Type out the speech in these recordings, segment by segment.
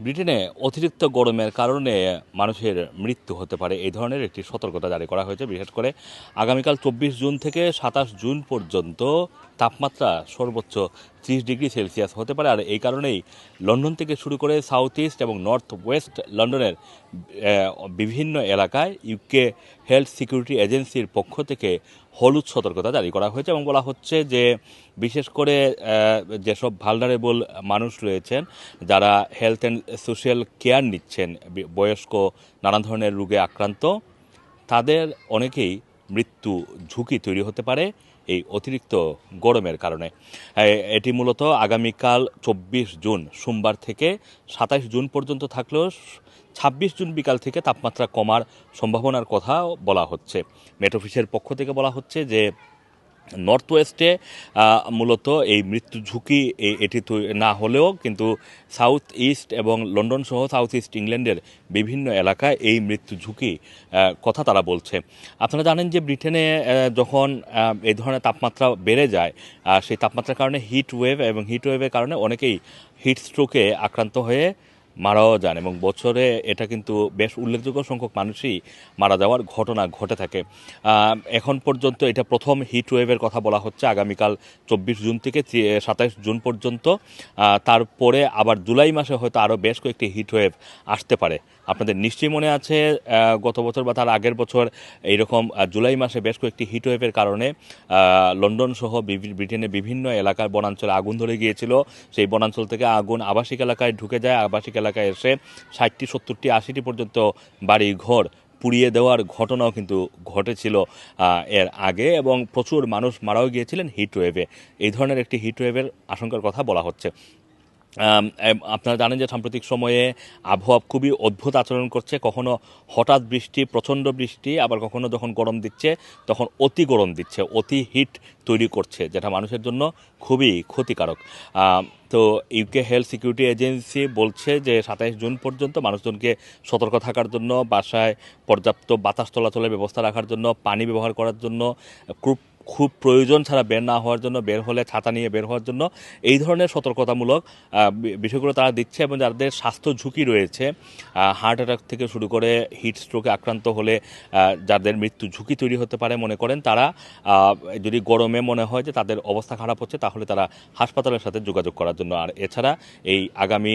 ব্রিটেনে অতিরিক্ত গরমের কারণে মানুষের মৃত্যু হতে পারে। এই ধরনের একটি সতর্কতা জারি করা হয়েছে। বিশেষ করে আগামীকাল চব্বিশ জুন থেকে সাতাশ জুন পর্যন্ত তাপমাত্রা সর্বোচ্চ ত্রিশ ডিগ্রি সেলসিয়াস হতে পারে। আর এই কারণেই লন্ডন থেকে শুরু করে সাউথ ইস্ট এবং নর্থ ওয়েস্ট লন্ডনের বিভিন্ন এলাকায় ইউকে হেলথ সিকিউরিটি এজেন্সির পক্ষ থেকে হলুদ সতর্কতা জারি করা হয়েছে এবং বলা হচ্ছে যে, বিশেষ করে যেসব ভালনারেবল মানুষ রয়েছেন, যারা হেলথ অ্যান্ড সোশ্যাল কেয়ার নিচ্ছেন বয়স্ক নানা ধরনের রোগে আক্রান্ত, তাদের অনেকেই মৃত্যু ঝুঁকি তৈরি হতে পারে এই অতিরিক্ত গরমের কারণে। এটি মূলত আগামীকাল চব্বিশ জুন সোমবার থেকে সাতাইশ জুন পর্যন্ত থাকলেও ছাব্বিশ জুন বিকাল থেকে তাপমাত্রা কমার সম্ভাবনার কথা বলা হচ্ছে। মেট অফিসের পক্ষ থেকে বলা হচ্ছে যে নর্থ ওয়েস্টে মূলত এই মৃত্যু ঝুঁকি এটি না হলেও কিন্তু সাউথ ইস্ট এবং লন্ডন সহ সাউথ ইস্ট ইংল্যান্ডের বিভিন্ন এলাকায় এই মৃত্যু ঝুঁকি কথা তারা বলছে। আপনারা জানেন যে ব্রিটেনে যখন এই ধরনের তাপমাত্রা বেড়ে যায় সেই তাপমাত্রার কারণে হিট ওয়েভ এবং হিট ওয়েভের কারণে অনেকেই হিট স্ট্রোকে আক্রান্ত হয়ে মারাও যান এবং বছরে এটা কিন্তু বেশ উল্লেখযোগ্য সংখ্যক মানুষই মারা যাওয়ার ঘটনা ঘটে থাকে। এখন পর্যন্ত এটা প্রথম হিট ওয়েভের কথা বলা হচ্ছে। আগামীকাল চব্বিশ জুন থেকে সাতাইশ জুন পর্যন্ত তারপরে আবার জুলাই মাসে হয়তো আরও বেশ কয়েকটি হিট ওয়েভ আসতে পারে। আপনাদের নিশ্চয়ই মনে আছে গত বছর বা তার আগের বছর এইরকম জুলাই মাসে বেশ কয়েকটি হিটওয়েভের কারণে লন্ডন সহ ব্রিটেনের বিভিন্ন এলাকার বনাঞ্চলে আগুন ধরে গিয়েছিল। সেই বনাঞ্চল থেকে আগুন আবাসিক এলাকায় ঢুকে যায়, আবাসিক এলাকায় এসে ষাটটি, সত্তরটি, আশিটি পর্যন্ত বাড়ি ঘর পুড়িয়ে দেওয়ার ঘটনাও কিন্তু ঘটেছিল এর আগে এবং প্রচুর মানুষ মারাও গিয়েছিলেন হিট ওয়েভে এই ধরনের একটি হিট ওয়েভের আশঙ্কার কথা বলা হচ্ছে। আপনারা জানেন যে সাম্প্রতিক সময়ে আবহাওয়া খুবই অদ্ভুত আচরণ করছে। কখনো হঠাৎ বৃষ্টি, প্রচণ্ড বৃষ্টি, আবার কখনো যখন গরম দিচ্ছে, তখন অতি গরম দিচ্ছে, অতি হিট তৈরি করছে, যেটা মানুষের জন্য খুবই ক্ষতিকারক। তো ইউকে হেলথ সিকিউরিটি এজেন্সি বলছে যে সাতাইশ জুন পর্যন্ত মানুষজনকে সতর্ক থাকার জন্য, বাসায় পর্যাপ্ত বাতাস চলাচলের ব্যবস্থা রাখার জন্য, পানি ব্যবহার করার জন্য খুব খুব প্রয়োজন ছাড়া বের না হওয়ার জন্য, বের হলে ছাতা নিয়ে বের হওয়ার জন্য এই ধরনের সতর্কতামূলক বিষয়গুলো তারা দিচ্ছে এবং যাদের স্বাস্থ্য ঝুঁকি রয়েছে হার্ট অ্যাটাক থেকে শুরু করে হিট স্ট্রোকে আক্রান্ত হলে যাদের মৃত্যু ঝুঁকি তৈরি হতে পারে মনে করেন, তারা যদি গরমে মনে হয় যে তাদের অবস্থা খারাপ হচ্ছে, তাহলে তারা হাসপাতালের সাথে যোগাযোগ করার জন্য। আর এছাড়া এই আগামী,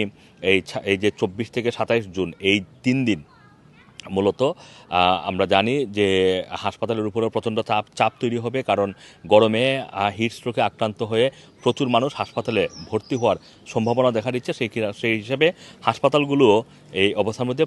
এই এই যে চব্বিশ থেকে সাতাইশ জুন, এই তিন দিন মূলত আমরা জানি যে হাসপাতালের উপরেও প্রচণ্ড চাপ চাপ তৈরি হবে কারণ গরমে হিট স্ট্রোকে আক্রান্ত হয়ে প্রচুর মানুষ হাসপাতালে ভর্তি হওয়ার সম্ভাবনা দেখা দিচ্ছে। সেই সেই হিসাবে হাসপাতালগুলোও এই অবস্থার মধ্যে